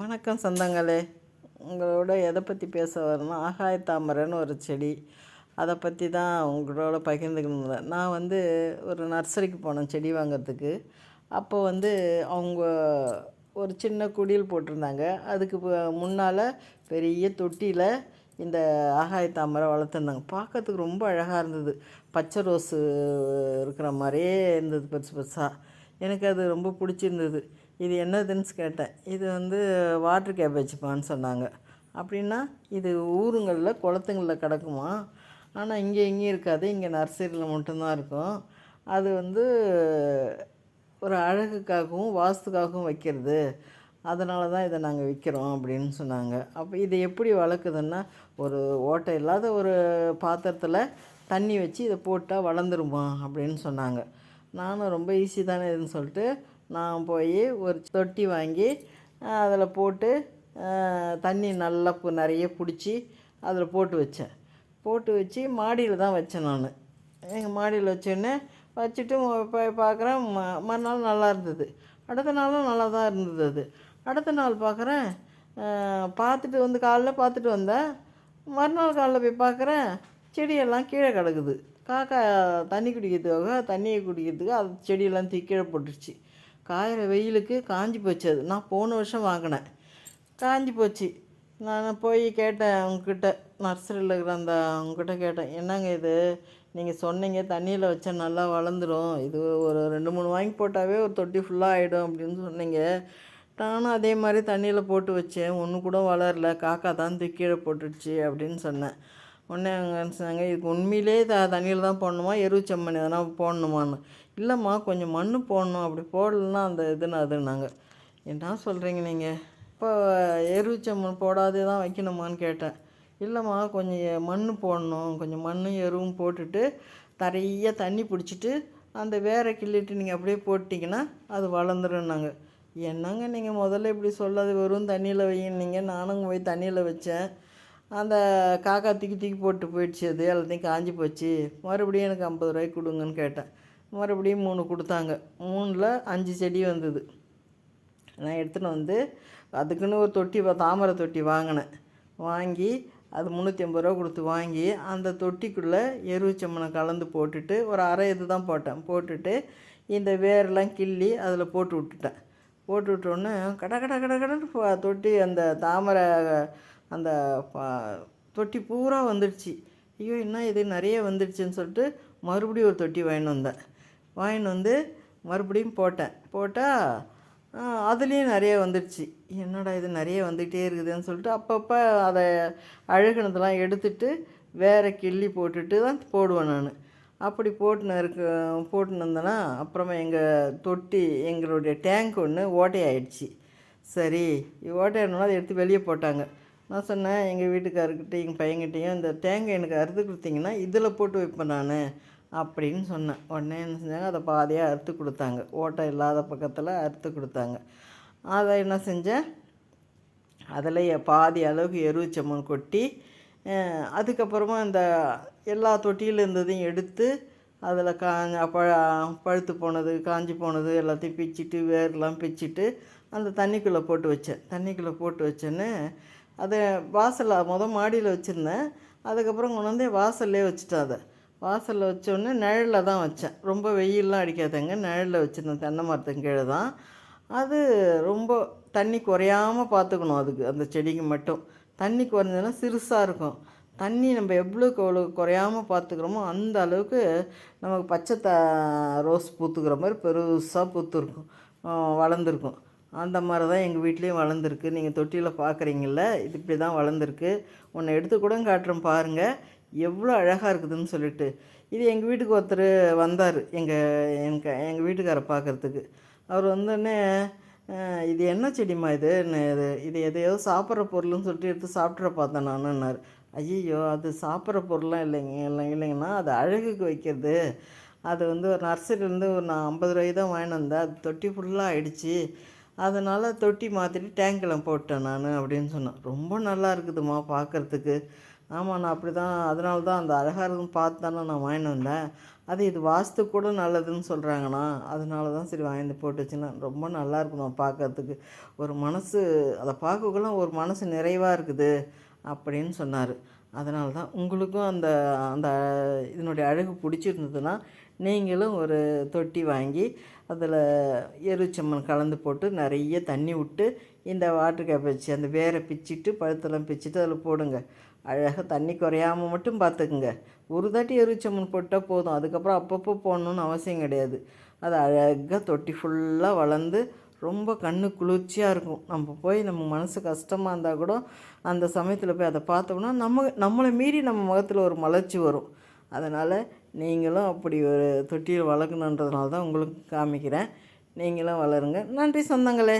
வணக்கம் சொந்தங்களே. உங்களோட எதை பற்றி பேச வரேன்னா ஆகாய தாமரைன்னு ஒரு செடி. அதை பற்றி தான் உங்களோட பகிர்ந்துக்கணும் நான் வந்து ஒரு நர்சரிக்கு போனேன் செடி வாங்குறதுக்கு. அப்போ வந்து அவங்க ஒரு சின்ன குடியில் போட்டிருந்தாங்க. அதுக்கு முன்னால் பெரிய தொட்டியில் இந்த ஆகாய தாமரை வளர்த்துருந்தாங்க. பார்க்கறதுக்கு ரொம்ப அழகாக இருந்தது. பச்சை ரோஸு இருக்கிற மாதிரியே இருந்தது பெருசு பெருசாக எனக்கு அது ரொம்ப பிடிச்சிருந்தது. இது என்னதுன்னு கேட்டேன். இது வந்து வாட்ரு கேபேஜ்ப்பான்னு சொன்னாங்க. அப்படின்னா இது ஊருங்களில் குளத்துங்களில் கிடக்குமா? ஆனால் இங்கே எங்கேயும் இருக்காது. இங்கே நர்சரியில் மட்டும்தான் இருக்கும். அது வந்து ஒரு அழகுக்காகவும் வாஸ்துக்காகவும் வைக்கிறது. அதனால தான் இதை நாங்கள் விற்கிறோம் அப்படின்னு சொன்னாங்க. அப்போ இதை எப்படி வளர்க்குதுன்னா ஒரு ஓட்டை இல்லாத ஒரு பாத்திரத்தில் தண்ணி வச்சு இதை போட்டால் வளர்ந்துருமா அப்படின்னு சொன்னாங்க. நானும் ரொம்ப ஈஸி தானே இதுன்னு சொல்லிட்டு நான் போய் ஒரு தொட்டி வாங்கி அதில் போட்டு தண்ணி நல்லா பு- நிறைய பிடிச்சி அதில் போட்டு வச்சேன். போட்டு வச்சு மாடியில் தான் வச்சேன் நான். எங்கள் மாடியில் வச்சோடனே வச்சுட்டு போய் பார்க்குறேன் ம மறுநாள் நல்லா இருந்தது. அடுத்த நாளும் நல்லா தான் இருந்தது அது. அடுத்த நாள் பார்க்குறேன் பார்த்துட்டு வந்து காலைல பார்த்துட்டு வந்தேன். மறுநாள் காலைல போய் பார்க்குறேன் செடியெல்லாம் கீழே கிடக்குது. காக்கா தண்ணி குடிக்கிறதுக்காக தண்ணியை குடிக்கிறதுக்கு அது செடியெல்லாம் தூக்கி கீழே போட்டுருச்சு. காயிற வெயிலுக்கு காஞ்சி போச்சு அது. நான் போன வருஷம் வாங்கினேன். காஞ்சி போச்சு. நான் போய் கேட்டேன் அவங்கக்கிட்ட நர்சரியில் இருக்கிற அந்த அவங்கக்கிட்ட கேட்டேன். என்னங்க இது? நீங்கள் சொன்னீங்க தண்ணியில் வச்சா நல்லா வளர்ந்துடும் இது ஒரு ரெண்டு மூணு வாங்கி போட்டாவே ஒரு தொட்டி ஃபுல்லாக ஆகிடும் அப்படின்னு சொன்னீங்க. நானும் அதே மாதிரி தண்ணியில் போட்டு வச்சேன். ஒன்று கூட வளரல. காக்கா தான் தூக்கீழே போட்டுடுச்சு அப்படின்னு சொன்னேன். உடனே அவங்க சொன்னாங்க இதுக்கு உண்மையிலே த தண்ணியில் தான் போடணுமா? எருச்சம்மணி எதனா போடணுமான்னு. இல்லைம்மா கொஞ்சம் மண் போடணும். அப்படி போடலன்னா அந்த இதுன்னு அதுன்னாங்க. என்ன சொல்கிறீங்க நீங்கள் இப்போ எருச்சம்மண் போடாதே தான் வைக்கணுமான்னு கேட்டேன். இல்லைம்மா கொஞ்சம் மண் போடணும். கொஞ்சம் மண்ணும் எருவும் போட்டுட்டு நிறைய தண்ணி பிடிச்சிட்டு அந்த வேரை கிள்ளிட்டு நீங்கள் அப்படியே போட்டிங்கன்னா அது வளர்ந்துருன்னாங்க என்னங்க நீங்கள் முதல்ல இப்படி சொல்லாது வெறும் தண்ணியில் வையினீங்க நானும் போய் தண்ணியில் வச்சேன். அந்த காக்கா தூக்கி தூக்கி போட்டு போயிடுச்சு அது எல்லாத்தையும் காஞ்சி போச்சு. மறுபடியும் எனக்கு ஐம்பது ரூபாய்க்கு கொடுங்கன்னு கேட்டேன். மறுபடியும் மூணு கொடுத்தாங்க. மூணில் அஞ்சு செடி வந்தது. நான் எடுத்துன்னு வந்து அதுக்குன்னு ஒரு தொட்டி தாமரை தொட்டி வாங்கினேன். வாங்கி அது முந்நூற்றி ஐம்பது ரூபா கொடுத்து வாங்கி அந்த தொட்டிக்குள்ளே எருவுச்சம்மனை கலந்து போட்டுட்டு ஒரு அரை இது தான் போட்டேன். போட்டுட்டு இந்த வேரெல்லாம் கிள்ளி அதில் போட்டு விட்டுட்டேன். போட்டு விட்டோன்னே கட கட கட கடன்னு தொட்டி அந்த தாமரை அந்த தொட்டி பூரா வந்துடுச்சு. ஐயோ என்ன இது? நிறைய வந்துடுச்சுன்னு சொல்லிட்டு மறுபடியும் ஒரு தொட்டி வாங்கின்னு வந்தேன். வாங்கின்னு வந்து மறுபடியும் போட்டேன். போட்டால் அதுலேயும் நிறைய வந்துடுச்சு. என்னடா இது? நிறைய வந்துகிட்டே இருக்குதுன்னு சொல்லிட்டு அப்பப்போ அதை அழுகுனதெல்லாம் எடுத்துட்டு வேறு கிள்ளி போட்டுட்டு தான் போடுவேன் நான். அப்படி போட்டுன்னு இருக்க போட்டுன்னு இருந்தேன்னா அப்புறமா எங்கள் தொட்டி எங்களுடைய டேங்க் ஒன்று ஓட்டையாயிடுச்சு. சரி ஓட்டையாடனால அதை எடுத்து வெளியே போட்டாங்க. நான் சொன்னேன் எங்கள் வீட்டுக்காரர்கிட்டையும் எங்கள் பையன்கிட்டையும் இந்த தேங்காய் எனக்கு அறுத்து கொடுத்தீங்கன்னா இதில் போட்டு வைப்பேன் நான் அப்படின்னு சொன்னேன். உடனே என்ன செஞ்சாங்க அதை பாதியாக அறுத்து கொடுத்தாங்க. ஓட்டை இல்லாத பக்கத்தில் அறுத்து கொடுத்தாங்க. அதை என்ன செஞ்சேன் அதில் பாதி அளவுக்கு எருச்சம்மன் கொட்டி அதுக்கப்புறமா இந்த எல்லா தொட்டியில் இருந்ததையும் எடுத்து அதில் கா பழ பழுத்து போனது காஞ்சி போனது எல்லாத்தையும் பிச்சிட்டு வேர்லாம் பிச்சிட்டு அந்த தண்ணிக்குள்ளே போட்டு வச்சேன். தண்ணிக்குள்ளே போட்டு வச்சேன்னு அதை வாசலில் முத மாடியில் வச்சுருந்தேன். அதுக்கப்புறம் கொண்டு வந்து வாசல்லே வச்சுட்டேன் அதை. வாசலில் வச்சோடனே நிழலில் தான் வச்சேன். ரொம்ப வெயிலெலாம் அடிக்காதங்க. நிழலில் வச்சுருந்தேன் தென்னை மரத்துக்கு கீழே தான். அது ரொம்ப தண்ணி குறையாமல் பார்த்துக்கணும் அதுக்கு அந்த செடிக்கு மட்டும். தண்ணி குறைஞ்சதுன்னா சிறுசாக இருக்கும். தண்ணி நம்ம எவ்வளோக்கு எவ்வளோ குறையாமல் பார்த்துக்கிறோமோ அந்த அளவுக்கு நமக்கு பச்சை த ரோஸ் பூத்துக்கிற மாதிரி பெருசாக பூத்துருக்கும். வளர்ந்துருக்கும். அந்த மாதிரி தான் எங்கள் வீட்லேயும் வளர்ந்துருக்கு. நீங்கள் தொட்டியில் பார்க்குறீங்கள இது இப்படி தான் வளர்ந்துருக்கு. ஒன்று எடுத்து கூட காட்டுறேன் பாருங்கள் எவ்வளோ அழகாக இருக்குதுன்னு சொல்லிட்டு. இது எங்கள் வீட்டுக்கு ஒருத்தர் வந்தார் எங்கள் எங்கள் எங்கள் வீட்டுக்காரை பார்க்குறதுக்கு. அவர் வந்தோடனே இது என்ன செடிம்மா இது? இது? இது எதையோ சாப்பிட்ற பொருள்னு சொல்லிட்டு எடுத்து சாப்பிட்ற பார்த்தேன் நானுன்னார். ஐயோ அது சாப்பிட்ற பொருள்லாம் இல்லைங்க இல்லை இல்லைங்கன்னா அது அழகுக்கு வைக்கிறது. அது வந்து ஒரு நர்சரிலேருந்து ஒரு நான் ஐம்பது ரூபாய்க்கு தான் வாங்கினு வந்தேன். அது தொட்டி ஃபுல்லாக ஆகிடுச்சி அதனால் தொட்டி மாற்றிட்டு டேங்கில் போட்டேன் நான் அப்படின்னு சொன்னேன். ரொம்ப நல்லா இருக்குதும்மா பார்க்குறதுக்கு ஆமாம் நான் அப்படி தான் அதனால தான் அந்த அழகாக இருக்குன்னு பார்த்து தானே நான் வாங்கிட்டு வந்தேன். அது இது வாஸ்து கூட நல்லதுன்னு சொல்கிறாங்கண்ணா அதனால தான் சரி வாங்கிட்டு போட்டு வச்சுன்னா ரொம்ப நல்லா இருக்குமா பார்க்கறதுக்கு ஒரு மனசு அதை பார்க்கக்குள்ள ஒரு மனசு நிறைவாக இருக்குது அப்படின்னு சொன்னார். அதனால தான் உங்களுக்கும் அந்த அந்த இதனுடைய அழகு பிடிச்சிருந்ததுன்னா நீங்களும் ஒரு தொட்டி வாங்கி அதில் எருச்சம்மன் கலந்து போட்டு நிறைய தண்ணி விட்டு இந்த வாட்டர் கேப் வச்சு அந்த வேரை பிச்சிட்டு பழுத்தெல்லாம் பிச்சிட்டு அதில் போடுங்க. அழகாக தண்ணி குறையாம மட்டும் பார்த்துக்குங்க. ஒரு தாட்டி எருச்சம்மன் போட்டால் போதும். அதுக்கப்புறம் அப்பப்போ போடணுன்னு அவசியம் கிடையாது. அது அழகாக தொட்டி ஃபுல்லாக வளர்ந்து ரொம்ப கண்ணு குளிர்ச்சியாக இருக்கும். நம்ம போய் நம்ம மனசு கஷ்டமாக இருந்தால் கூட அந்த சமயத்தில் போய் அதை பார்த்தோம்னா நம்ம நம்மளை மீறி நம்ம முகத்தில் ஒரு மலர்ச்சி வரும். அதனால் நீங்களும் அப்படி ஒரு தொட்டியில் வளர்க்கணுன்றதுனால தான் உங்களுக்கு காமிக்கிறேன். நீங்களும் வளருங்க. நன்றி சொந்தங்களே.